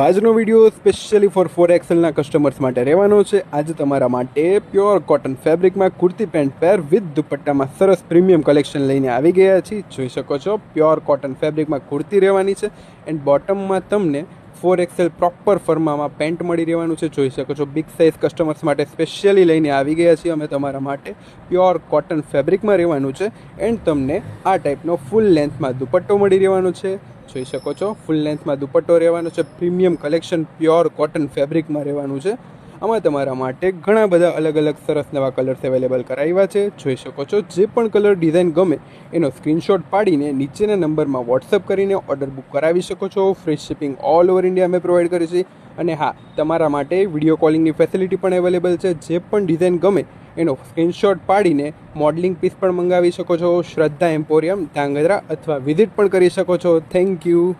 આજનો video specially for four એક્સેલના customers માટે રહેવાનો છે. આજે તમારા માટે પ્યોર કોટન ફેબ્રિકમાં કુર્તી પેન્ટ પેર વિથ દુપટ્ટામાં સરસ પ્રીમિયમ કલેક્શન લઈને આવી ગયા છીએ. જોઈ શકો છો પ્યોર કોટન ફેબ્રિકમાં કુર્તી રહેવાની છે. એન્ડ બોટમમાં તમને ફોર એક્સેલ પ્રોપર ફર્મામાં પેન્ટ મળી રહેવાનું છે. જોઈ શકો છો બિગ સાઇઝ કસ્ટમર્સ માટે સ્પેશિયલી લઈને આવી ગયા છીએ અમે તમારા માટે. પ્યોર કોટન ફેબ્રિકમાં રહેવાનું છે એન્ડ તમને આ ટાઈપનો ફૂલ લેન્થમાં દુપટ્ટો મળી રહેવાનો છે. જોઈ શકો છો ફૂલ લેન્થમાં દુપટ્ટો રહેવાનો છે. પ્રીમિયમ કલેક્શન પ્યોર કોટન ફેબ્રિકમાં રહેવાનું છે. આમાં તમારા માટે ઘણા બધા અલગ અલગ સરસ નવા કલર્સ અવેલેબલ કરાવ્યા છે. જોઈ શકો છો, જે પણ કલર ડિઝાઇન ગમે, એનો સ્ક્રીનશોટ પાડીને નીચેના નંબરમાં વોટ્સઅપ કરીને ઓર્ડર બુક કરાવી શકો છો. Free shipping all over India અમે પ્રોવાઈડ કરીએ છીએ. અને હા, તમારા માટે વીડિયો કોલિંગની ફેસિલિટી પણ અવેલેબલ છે. જે પણ ડિઝાઇન ગમે, એનો સ્ક્રીનશોટ પાડીને મોડલિંગ પીસ પણ મંગાવી શકો છો. શ્રદ્ધા એમ્પોરિયમ, ધાંગધ્રા અથવા વિઝિટ પણ કરી શકો છો. Thank you